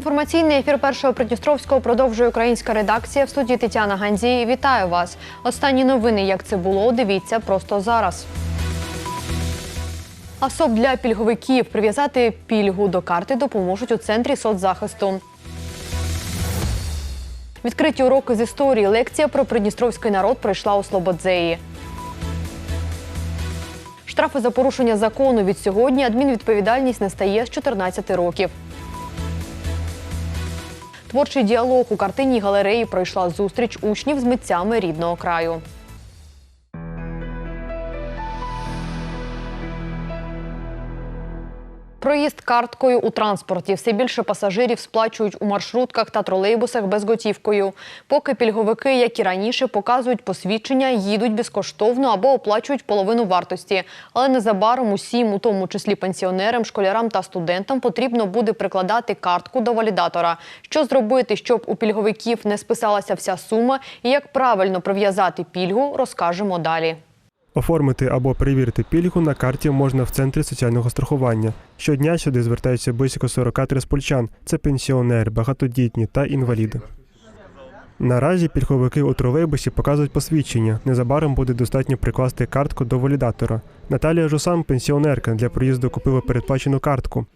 Інформаційний ефір першого Придністровського продовжує українська редакція в студії Тетяна Гандзій. Вітаю вас. Останні новини, як це було, дивіться просто зараз. Асоб для пільговиків прив'язати пільгу до карти допоможуть у центрі соцзахисту. Відкриті уроки з історії. Лекція про придністровський народ пройшла у Слободзеї. Штрафи за порушення закону від сьогодні адмінвідповідальність не стає з 14 років. Творчий діалог у картинній галереї пройшла зустріч учнів з митцями рідного краю. Проїзд карткою у транспорті. Все більше пасажирів сплачують у маршрутках та тролейбусах безготівкою. Поки пільговики, як і раніше, показують посвідчення, їдуть безкоштовно або оплачують половину вартості. Але незабаром усім, у тому числі пенсіонерам, школярам та студентам, потрібно буде прикладати картку до валідатора. Що зробити, щоб у пільговиків не списалася вся сума, і як правильно прив'язати пільгу, розкажемо далі. Оформити або перевірити пільгу на карті можна в центрі соціального страхування. Щодня сюди звертаються близько 40 триспольчан. Це пенсіонери, багатодітні та інваліди. Наразі пільговики у тролейбусі показують посвідчення. Незабаром буде достатньо прикласти картку до валідатора. Наталія Жусан, пенсіонерка, для проїзду купила передплачену картку.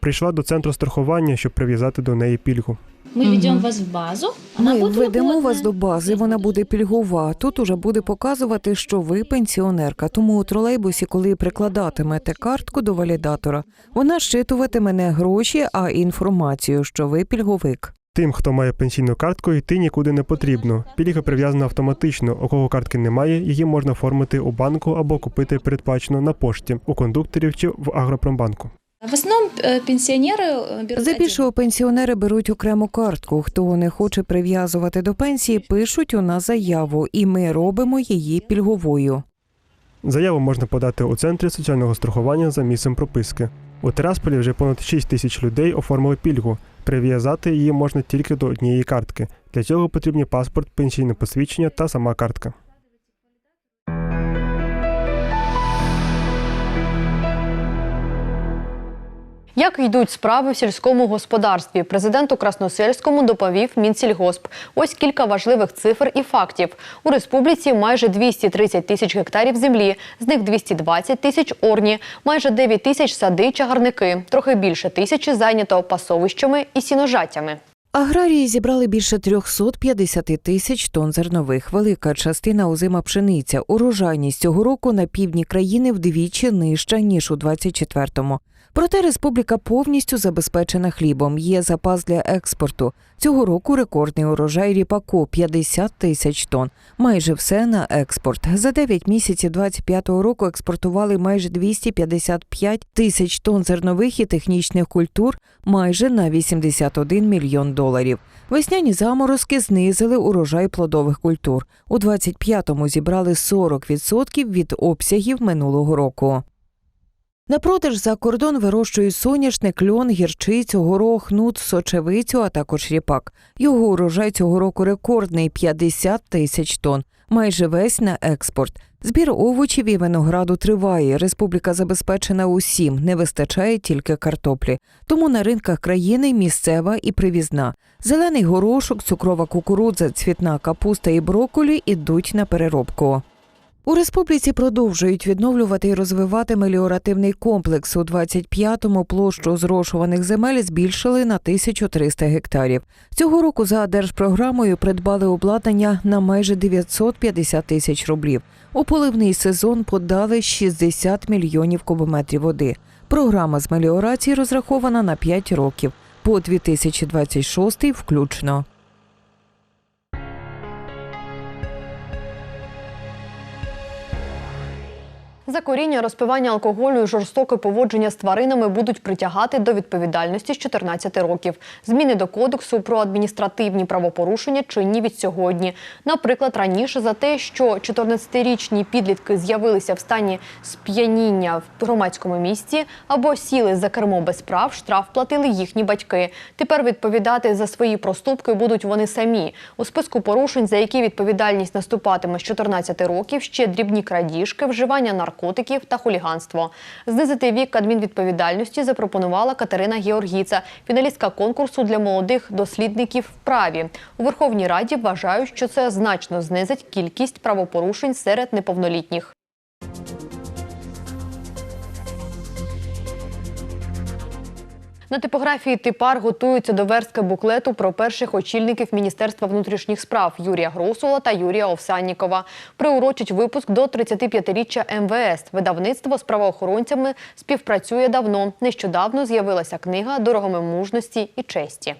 Прийшла до центру страхування, щоб прив'язати до неї пільгу. Ми введемо вас в базу. Вона Ми буде введемо вас до бази, вона буде пільгова. Тут уже буде показувати, що ви пенсіонерка. Тому у тролейбусі, коли прикладатимете картку до валідатора, вона щитуватиме не гроші, а інформацію, що ви пільговик. Тим, хто має пенсійну картку, йти нікуди не потрібно. Пільга прив'язана автоматично. У кого картки немає, її можна оформити у банку або купити передплачено на пошті у кондукторів чи в Агропромбанку. В основному е, пенсіонери беруть Здебільшого пенсіонери беруть окрему картку. Хто не хоче прив'язувати до пенсії, пишуть у нас заяву, і ми робимо її пільговою. Заяву можна подати у центрі соціального страхування за місцем прописки. У Тирасполі вже понад 6 тисяч людей оформили пільгу. Прив'язати її можна тільки до однієї картки. Для цього потрібні паспорт, пенсійне посвідчення та сама картка. Як йдуть справи в сільському господарстві? Президент у Красносельському доповів Мінсільгосп. Ось кілька важливих цифр і фактів. У республіці майже 230 тисяч гектарів землі, з них 220 тисяч орні, майже 9 тисяч сади чагарники, трохи більше тисячі зайнято пасовищами і сіножаттями. Аграрії зібрали більше 350 тисяч тонн зернових. Велика частина озима пшениця. Урожайність цього року на півдні країни вдвічі нижча ніж у 24-му. Проте республіка повністю забезпечена хлібом. Є запас для експорту. Цього року рекордний урожай ріпаку 50 тисяч тонн. Майже все на експорт. За 9 місяців 25-го року експортували майже 255 тисяч тонн зернових і технічних культур, майже на 81 мільйон доларів. Весняні заморозки знизили урожай плодових культур. У 25-му зібрали 40% від обсягів минулого року. На продаж за кордон вирощують соняшник, льон, гірчицю, горох, нут, сочевицю, а також ріпак. Його урожай цього року рекордний 50 тисяч тонн, майже весь на експорт. Збір овочів і винограду триває. Республіка забезпечена усім, не вистачає тільки картоплі. Тому на ринках країни місцева і привізна. Зелений горошок, цукрова кукурудза, цвітна капуста і брокколі ідуть на переробку. У республіці продовжують відновлювати і розвивати меліоративний комплекс. У 25-му площу зрошуваних земель збільшили на 1300 гектарів. Цього року за держпрограмою придбали обладнання на майже 950 тисяч рублів. У поливний сезон подали 60 мільйонів кубометрів води. Програма з меліорації розрахована на 5 років по 2026 включно. За коріння, розпивання алкоголю і жорстоке поводження з тваринами будуть притягати до відповідальності з 14 років. Зміни до кодексу про адміністративні правопорушення чинні від сьогодні. Наприклад, раніше за те, що 14-річні підлітки з'явилися в стані сп'яніння в громадському місці або сіли за кермо без прав, штраф платили їхні батьки. Тепер відповідати за свої проступки будуть вони самі. У списку порушень, за які відповідальність наступатиме з 14 років, ще дрібні крадіжки, вживання наркотиків, наркотиків та хуліганство. Знизити вік адмінвідповідальності запропонувала Катерина Георгіца, фіналістка конкурсу для молодих дослідників в праві. У Верховній Раді вважають, що це значно знизить кількість правопорушень серед неповнолітніх. На типографії Типар готуються до верстки буклету про перших очільників Міністерства внутрішніх справ Юрія Гросула та Юрія Овсяннікова. Приурочить випуск до 35-річчя МВС. Видавництво з правоохоронцями співпрацює давно. Нещодавно з'явилася книга Дорогами мужності і честі.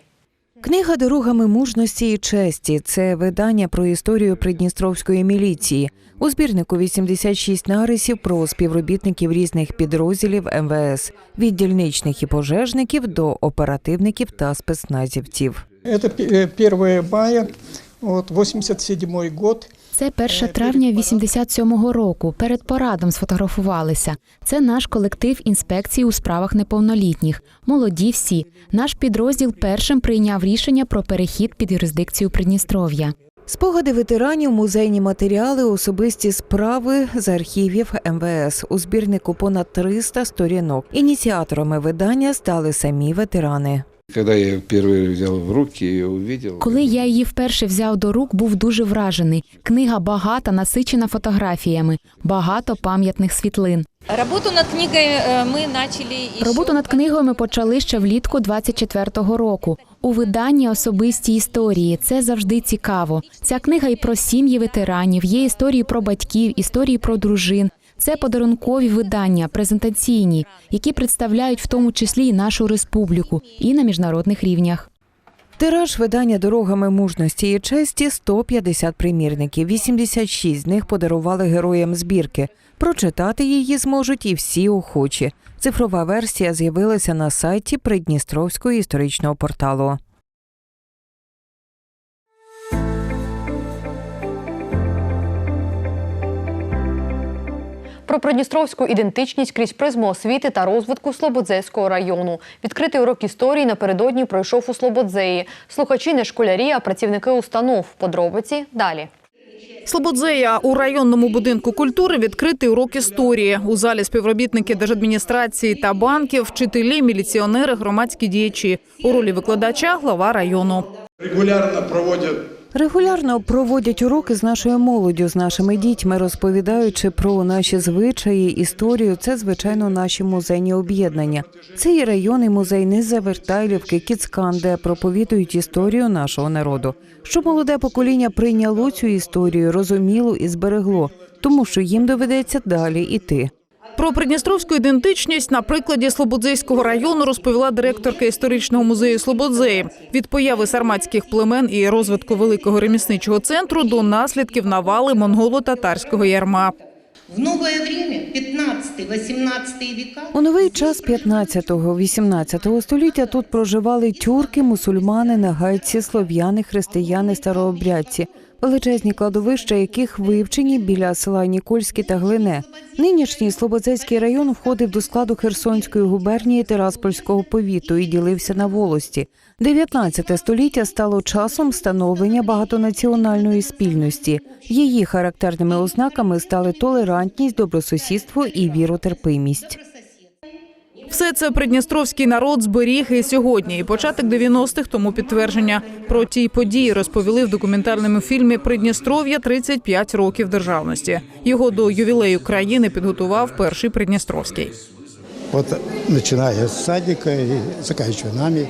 Книга Дорогами мужності і честі це видання про історію придністровської міліції. У збірнику 86 нарисів про співробітників різних підрозділів МВС від дільничних і пожежників до оперативників та спецназівців. Це пе- э, 1 мая, от 87 год. Це 1 травня 87-го року. Перед порадом сфотографувалися. Це наш колектив інспекції у справах неповнолітніх. Молоді всі. Наш підрозділ першим прийняв рішення про перехід під юрисдикцію Придністров'я. Спогади ветеранів, музейні матеріали, особисті справи з архівів МВС. У збірнику понад 300 сторінок. Ініціаторами видання стали самі ветерани. Когда я впервые взял в руки и увидел, Коли я її вперше взяв до рук, був дуже вражений. Книга багата, насичена фотографіями, багато пам'ятних світлин. Работу над книгой э, мы начали еще Роботу над книгою ми почали ще влітку 24-го року. У виданні особисті історії. Це завжди цікаво. Ця книга і про сім'ї ветеранів, є історії про батьків, історії про дружин. Це подарункові видання, презентаційні, які представляють в тому числі і нашу республіку, і на міжнародних рівнях. Тираж видання дорогами мужності і честі 150 примірників. 86 з них подарували героям збірки. Прочитати її зможуть і всі охочі. Цифрова версія з'явилася на сайті Придністровського історичного порталу. Про придністровську ідентичність крізь призму освіти та розвитку Слободзейського району. Відкритий урок історії напередодні пройшов у Слободзеї. Слухачі не школярі, а працівники установ. Подробиці далі. Слободзея у районному будинку культури відкритий урок історії. У залі співробітники держадміністрації та банків, вчителі, міліціонери, громадські діячі. У ролі викладача глава району. регулярно проводят Регулярно проводять уроки з нашою молоддю, з нашими дітьми, розповідаючи про наші звичаї, історію. Це звичайно наші музейні об'єднання. Це і районний музей Незавертайлівки, Кіцкан, де проповідують історію нашого народу. Щоб молоде покоління прийняло цю історію, розуміло і зберегло, тому що їм доведеться далі іти. Про придністровську ідентичність на прикладі Слободзейського району розповіла директорка історичного музею Слободзеї. Від появи сарматських племен і розвитку великого ремісничого центру до наслідків навали монголо-татарського ярма. В новое время, 15-18 века, У новий час 15-18 століття тут проживали тюрки, мусульмани, нагайці, слов'яни, християни, старообрядці, величезні кладовища, яких вивчені біля села Нікольське та Глине. Нинішній Слободзейський район входив до складу Херсонської губернії Тираспольського повіту і ділився на волості. 19 століття стало часом становлення багатонаціональної спільності. Її характерними ознаками стали толерантність, добросусідство і віротерпимість. Все це придністровський народ зберіг і сьогодні. І початок 90-х тому підтвердження. Про ті події розповіли в документальному фільмі Придністров'я 35 років державності. Його до ювілею країни підготував перший Придністровський. От починає з садика і заканчивая нами.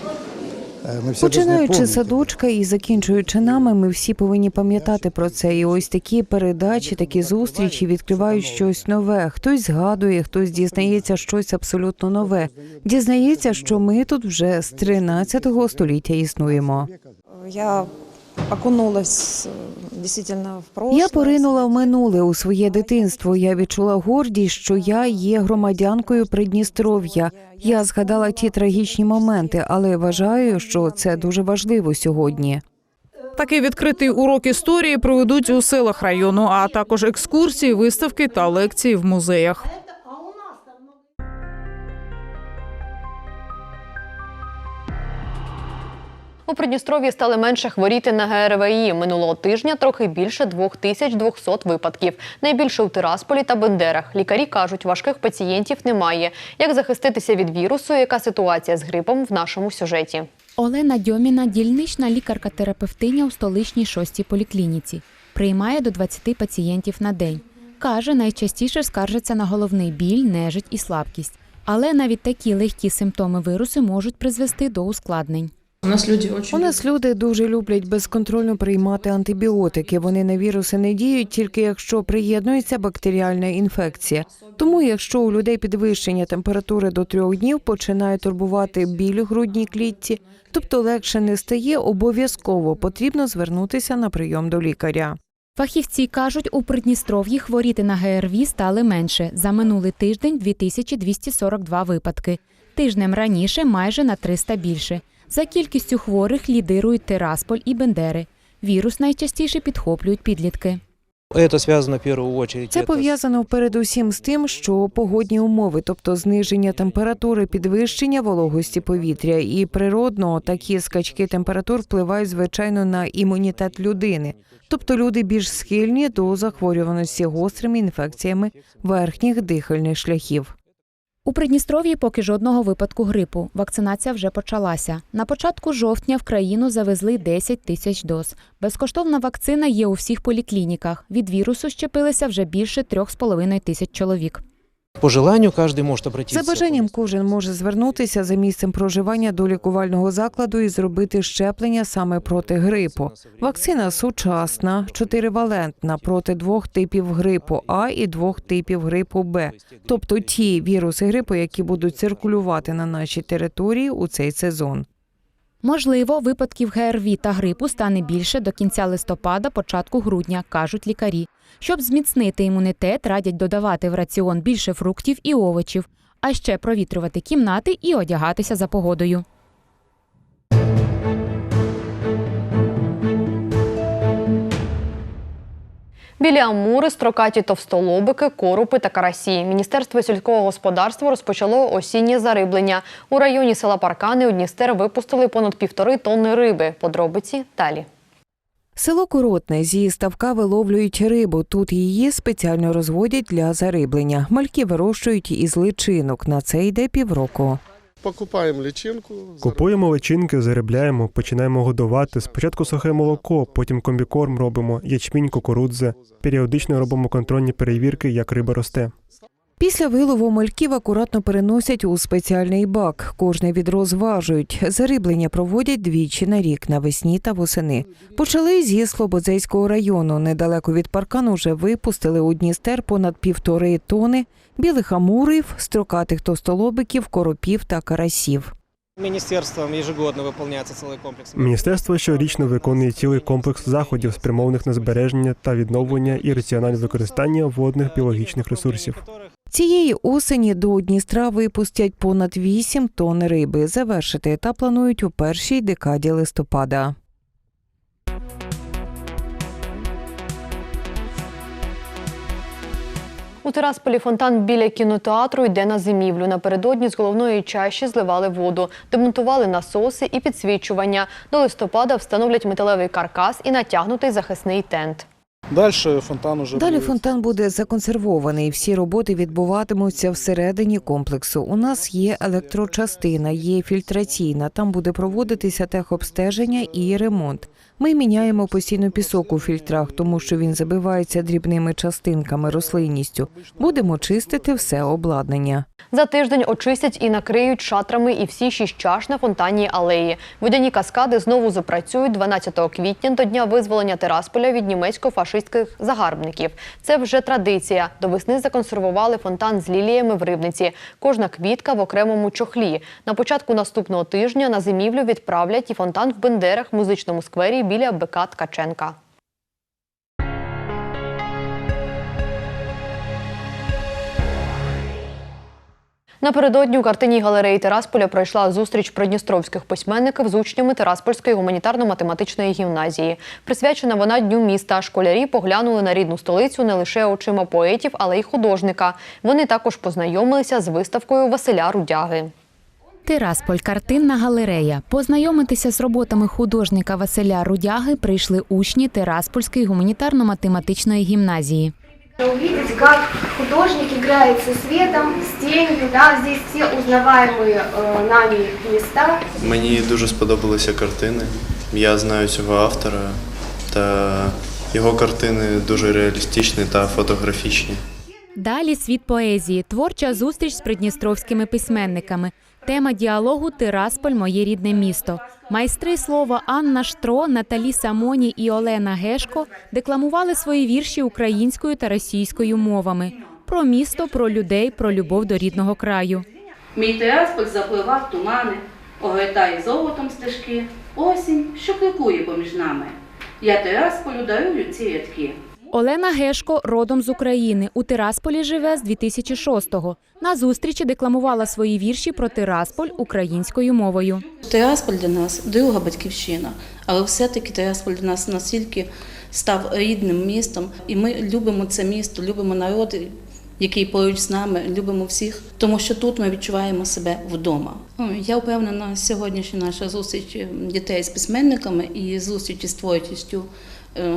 Починаючи помнить. з садочка і закінчуючи нами, ми всі повинні пам'ятати про це. І ось такі передачі, такі зустрічі відкривають щось нове. Хтось згадує, хтось дізнається щось абсолютно нове. Дізнається, що ми тут вже з 13 століття існуємо. Я окунулась э, в прошлое. Я поринула в минуле у своє дитинство. Я відчула гордість, що я є громадянкою Придністров'я. Я згадала ті трагічні моменти, але вважаю, що це дуже важливо сьогодні. Такий відкритий урок історії проведуть у селах району, а також екскурсії, виставки та лекції в музеях. У Придністров'ї стали менше хворіти на ГРВІ. Минулого тижня трохи більше 2200 випадків. Найбільше у Тирасполі та Бендерах. Лікарі кажуть, важких пацієнтів немає. Як захиститися від вірусу? Яка ситуація з грипом в нашому сюжеті? Олена Дьоміна – дільнична лікарка-терапевтиня у столичній шостій поліклініці. Приймає до 20 пацієнтів на день. Каже, найчастіше скаржаться на головний біль, нежить і слабкість. Але навіть такі легкі симптоми вирусу можуть призвести до ускладнень. У нас люди дуже люблять безконтрольно приймати антибіотики. Вони на віруси не діють тільки якщо приєднується бактеріальна інфекція. Тому, якщо у людей підвищення температури до трьох днів починає турбувати біль у грудній клітці, тобто легше не стає, обов'язково потрібно звернутися на прийом до лікаря. Фахівці кажуть, у Придністров'ї хворіти на ГРВІ стали менше. За минулий тиждень 2242 випадки. Тижнем раніше майже на 300 більше. За кількістю хворих лідирують Тирасполь і Бендери. Вірус найчастіше підхоплюють підлітки. Это связано в. Це пов'язано передусім з тим, що погодні умови, тобто зниження температури, підвищення вологості повітря і природно такі скачки температур впливають звичайно на імунітет людини. Тобто люди більш схильні до захворюваності гострими інфекціями верхніх дихальних шляхів. У Придністров'ї поки жодного випадку грипу. Вакцинація вже почалася. На початку жовтня в країну завезли 10 тисяч доз. Безкоштовна вакцина є у всіх поліклініках. Від вірусу щепилися вже більше 3,5 тисяч чоловік. По желанию каждый может обратиться. За бажанням кожен може звернутися за місцем проживання до лікувального закладу і зробити щеплення саме проти грипу. Вакцина сучасна, чотиривалентна проти двох типів грипу А і двох типів грипу Б, тобто ті віруси грипу, які будуть циркулювати на нашій території у цей сезон. Можливо, випадків ГРВІ та грипу стане більше до кінця листопада, початку грудня, кажуть лікарі. Щоб зміцнити імунітет, радять додавати в раціон більше фруктів і овочів, а ще провітрювати кімнати і одягатися за погодою. Білі амури, строкаті товстолобики, корупи та карасі. Міністерство сільського господарства розпочало осіннє зариблення. У районі села Паркани у Дністер випустили понад півтори тонни риби. Подробиці далі. Село Коротне зі ставка виловлюють рибу. Тут її спеціально розводять для зариблення. Мальки вирощують із личинок. На це йде півроку. Покупаємо личинку. Купуємо личинки, заробляємо, починаємо годувати. Спочатку сухе молоко, потім комбікорм робимо, ячмінь, кукурудзи. Періодично робимо контрольні перевірки, як риба росте. Після вилову мальків акуратно переносять у спеціальний бак. Кожне відро зважують. Зариблення проводять двічі на рік навесні та восени. Почали зі Слободзейського району. Недалеко від паркану вже випустили у Дністер понад півтори тони білих амурів, строкатих товстолобиків, коропів та карасів. Міністерством ежегодно виконується цілий комплекс. Міністерство щорічно виконує цілий комплекс заходів, спрямованих на збереження та відновлення і раціональне використання водних біологічних ресурсів. Цієї осені до Дністра випустять понад 8 тонн риби. Завершити етап планують у першій декаді листопада. У Тирасполі фонтан біля кінотеатру йде на зимівлю. Напередодні з головної чаші зливали воду, демонтували насоси і підсвічування. До листопада встановлять металевий каркас і натягнутий захисний тент. Далі фонтан уже Далі фонтан буде законсервований. Всі роботи відбуватимуться всередині комплексу. У нас є електрочастина, є фільтраційна. Там буде проводитися техобстеження і ремонт. Ми міняємо постійно пісок у фільтрах, тому що він забивається дрібними частинками, рослинністю. Будемо чистити все обладнання. За тиждень очистять і накриють шатрами і всі шість чаш на фонтанній алеї. Водяні каскади знову запрацюють 12 квітня до дня визволення Тирасполя від німецько-фашистських загарбників. Це вже традиція. До весни законсервували фонтан з ліліями в рибниці. Кожна квітка в окремому чохлі. На початку наступного тижня на зимівлю відправлять і фонтан в Бендерах в музичному сквері біля БК Ткаченка. Напередодні у картині галереї Терасполя пройшла зустріч придністровських письменників з учнями Тераспольської гуманітарно-математичної гімназії. Присвячена вона Дню міста. Школярі поглянули на рідну столицю не лише очима поетів, але й художника. Вони також познайомилися з виставкою Василя Рудяги. Тирасполь картинна галерея. Познайомитися з роботами художника Василя Рудяги прийшли учні Тираспольської гуманітарно-математичної гімназії. Увидеть, как художник играет со светом, с тенью, да, здесь все узнаваемые э, нами места. Мені дуже сподобалися картини. Я знаю цього автора, та його картини дуже реалістичні та фотографічні. Далі світ поезії, творча зустріч з придністровськими письменниками. Тема діалогу Тирасполь моє рідне місто. Майстри слова Анна Штро, Наталі Самоні і Олена Гешко декламували свої вірші українською та російською мовами про місто, про людей, про любов до рідного краю. Мій Тирасполь запливав тумани, огортає золотом стежки, осінь, що крокує поміж нами. Я Тирасполю дарую ці рядки. Олена Гешко родом з України. У Тирасполі живе з 2006-го. На зустрічі декламувала свої вірші про Тирасполь українською мовою. Тирасполь для нас друга батьківщина, але все-таки Тирасполь для нас настільки став рідним містом, і ми любимо це місто, любимо народ, який поруч з нами, любимо всіх, тому що тут ми відчуваємо себе вдома. Ну, Я впевнена, сьогоднішня наша зустріч дітей з письменниками і зустріч з творчістю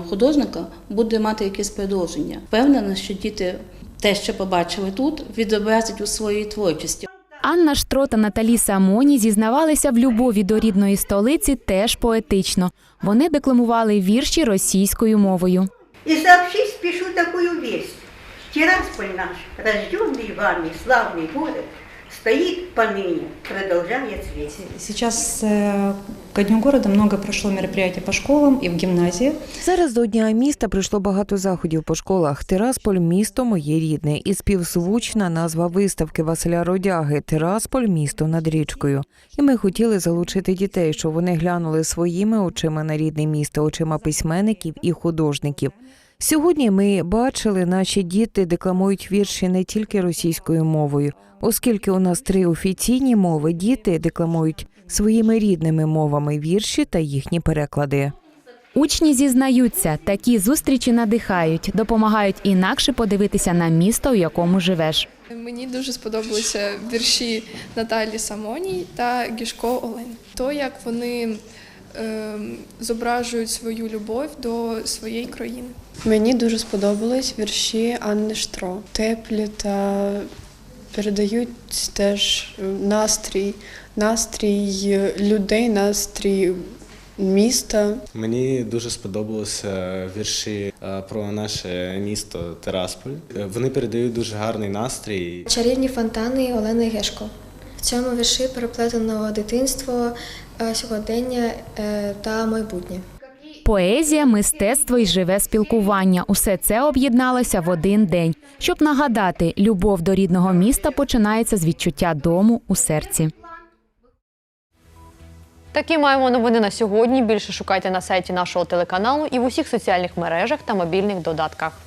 художника буде мати якесь продовження. Впевнена, що діти те, що побачили тут, відобразять у своїй творчості. Анна Штро та Наталі Самоні зізнавалися в любові до рідної столиці теж поетично. Вони декламували вірші російською мовою. И сообщить спешу такую весть. Тирасполь наш, рожденный вами славный город, стоит поныне, продолжая цвесть. Сейчас э, ко Дню города много прошло мероприятий по школам и в гимназии. Зараз до Дня міста прийшло багато заходів по школах. Тирасполь місто моє рідне і співзвучна назва виставки Василя Родяги Тирасполь місто над річкою. І ми хотіли залучити дітей, щоб вони глянули своїми очима на рідне місто, очима письменників і художників. Сьогодні ми бачили, наші діти декламують вірші не тільки російською мовою, оскільки у нас три офіційні мови, діти декламують своїми рідними мовами вірші та їхні переклади. Учні зізнаються, такі зустрічі надихають, допомагають інакше подивитися на місто, у якому живеш. Мені дуже сподобалися вірші Наталі Самоній та Гішко Олень. То, як вони зображують свою любов до своєї країни. Мені дуже сподобались вірші Анни Штро. Теплі та передають теж настрій, настрій людей, настрій міста. Мені дуже сподобалися вірші е, про наше місто Терасполь. Е, Вони передають дуже гарний настрій. Чарівні фонтани Олени Гешко. Цьому вірші переплетено дитинство, е, сьогодення е, та майбутнє. Поезія, мистецтво і живе спілкування усе це об'єдналося в один день. Щоб нагадати, любов до рідного міста починається з відчуття дому у серці. Такі маємо новини на сьогодні. Більше шукайте на сайті нашого телеканалу і в усіх соціальних мережах та мобільних додатках.